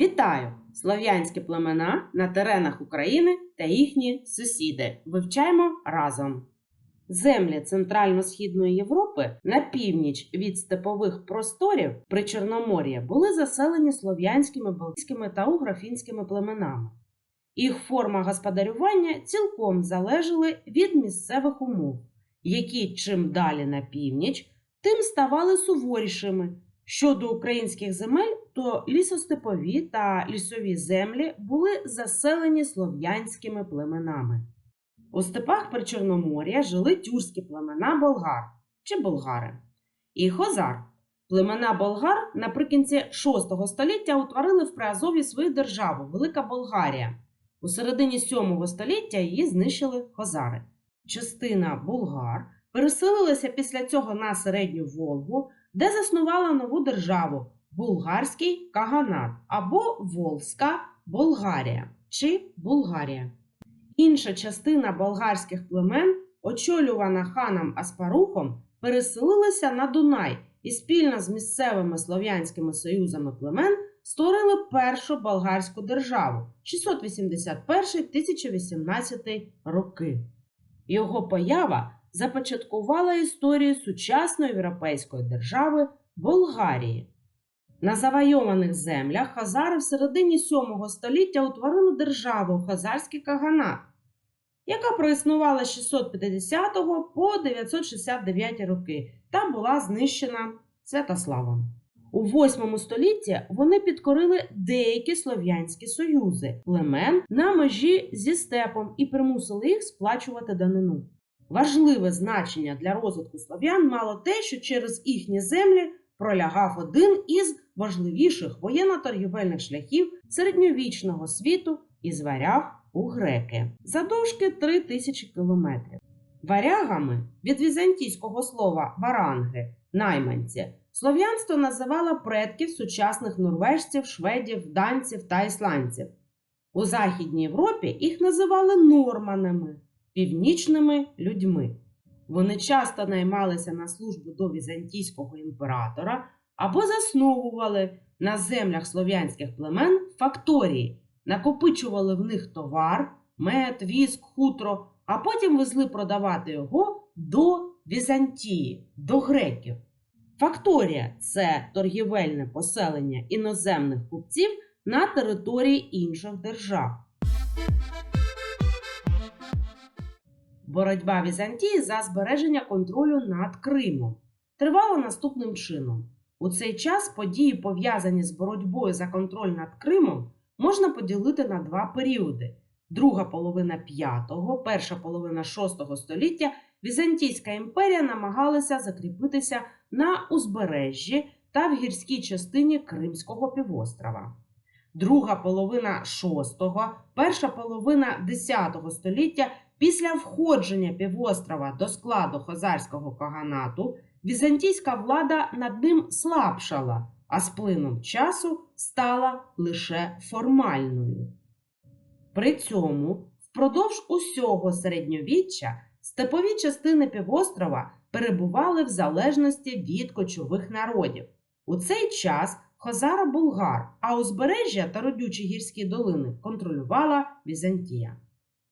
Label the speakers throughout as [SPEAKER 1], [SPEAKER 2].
[SPEAKER 1] Вітаю! Слов'янські племена на теренах України та їхні сусіди. Вивчаємо разом. Землі Центрально-Східної Європи на північ від степових просторів при Чорномор'ї були заселені слов'янськими, балтійськими та угрофінськими племенами. Їх форма господарювання цілком залежали від місцевих умов, які чим далі на північ, тим ставали суворішими. Щодо українських земель, то лісостепові та лісові землі були заселені слов'янськими племенами. У степах Причорномор'я жили тюркські племена болгар чи болгари і хозар. Племена болгар наприкінці VI століття утворили в Приазов'ї свою державу Велика Болгарія. У середині VII століття її знищили хозари. Частина болгар переселилася після цього на середню Волгу, де заснувала нову державу Булгарський Каганат або Волзька Болгарія чи Булгарія. Інша частина болгарських племен, очолювана ханом Аспарухом, переселилася на Дунай і спільно з місцевими слов'янськими союзами племен створили першу болгарську державу 681-1018 роки. Його поява започаткувала історію сучасної європейської держави Болгарії. На завойованих землях хазари в середині VII століття утворили державу Хазарський Каганат, яка проіснувала з 650 по 969 роки та була знищена Святославом. У VIII столітті вони підкорили деякі слов'янські союзи племен на межі зі степом і примусили їх сплачувати данину. Важливе значення для розвитку слов'ян мало те, що через їхні землі пролягав один із важливіших воєнно-торгівельних шляхів середньовічного світу і зваряг у греки задовжки 3 тисячі кілометрів. Варягами від візантійського слова варанги найманці слов'янство називало предків сучасних норвежців, шведів, данців та ісландців. У Західній Європі їх називали норманами північними людьми. Вони часто наймалися на службу до візантійського імператора або засновували на землях слов'янських племен факторії, накопичували в них товар, мед, віск, хутро, а потім везли продавати його до Візантії, до греків. Факторія це торгівельне поселення іноземних купців на території інших держав. Боротьба Візантії за збереження контролю над Кримом тривала наступним чином. У цей час події, пов'язані з боротьбою за контроль над Кримом, можна поділити на два періоди: друга половина 5-го, перша половина 6 століття Візантійська імперія намагалася закріпитися на узбережжі та в гірській частині Кримського півострова. Друга половина 6-го, перша половина 10 століття Після входження півострова до складу хозарського каганату візантійська влада над ним слабшала, а з плином часу стала лише формальною. При цьому впродовж усього середньовіччя степові частини півострова перебували в залежності від кочових народів. У цей час хозара булгар, а узбережжя та родючі гірські долини контролювала Візантія.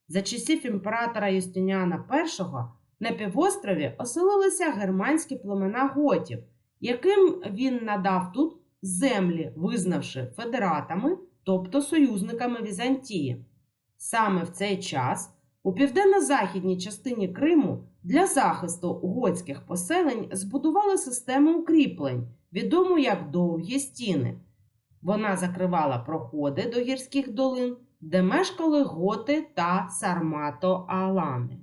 [SPEAKER 1] За часів імператора Юстиніана І на півострові оселилися германські племена готів, яким він надав тут землі, визнавши федератами, тобто союзниками Візантії. Саме в цей час у південно-західній частині Криму для захисту готських поселень збудували систему укріплень, відому як довгі стіни. Вона закривала проходи до гірських долин де мешкали готи та сармато-алани.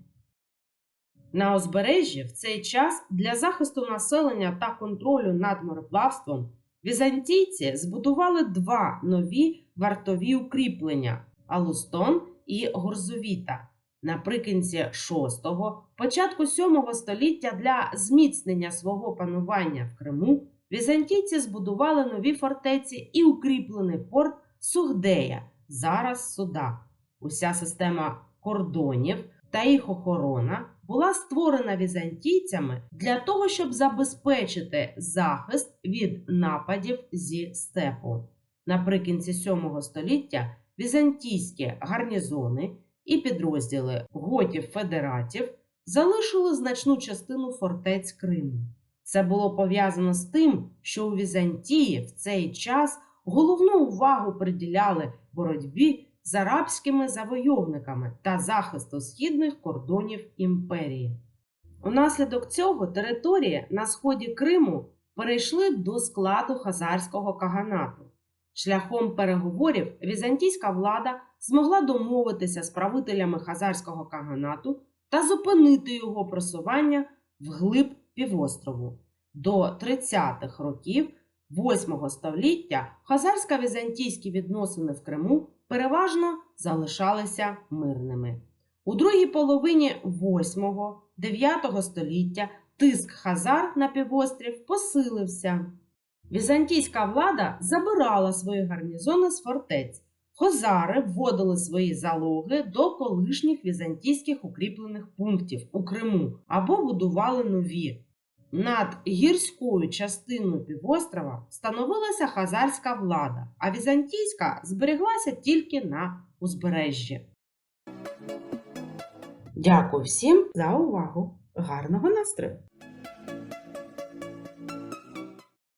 [SPEAKER 1] На узбережжі в цей час для захисту населення та контролю над мореплавством візантійці збудували два нові вартові укріплення Алустон і Горзовіта. Наприкінці VI, початку VII століття для зміцнення свого панування в Криму візантійці збудували нові фортеці і укріплений порт Сугдея зараз суда. Уся система кордонів та їх охорона була створена візантійцями для того, щоб забезпечити захист від нападів зі степу. Наприкінці 7 століття візантійські гарнізони і підрозділи готів-федератів залишили значну частину фортець Криму. Це було пов'язано з тим, що у Візантії в цей час головну увагу приділяли боротьбі з арабськими завойовниками та захисту східних кордонів імперії. Унаслідок цього території на сході Криму перейшли до складу хазарського каганату. Шляхом переговорів візантійська влада змогла домовитися з правителями хазарського каганату та зупинити його просування вглиб півострову. До 30-х років 8 століття хазарсько-візантійські відносини в Криму переважно залишалися мирними. У другій половині 8-9 століття тиск хазар на півострів посилився. Візантійська влада забирала свої гарнізони з фортець. Хозари вводили свої залоги до колишніх візантійських укріплених пунктів у Криму або будували нові. Над гірською частиною півострова становилася хазарська влада, а візантійська збереглася тільки на узбережжі. Дякую всім за увагу! Гарного настрою!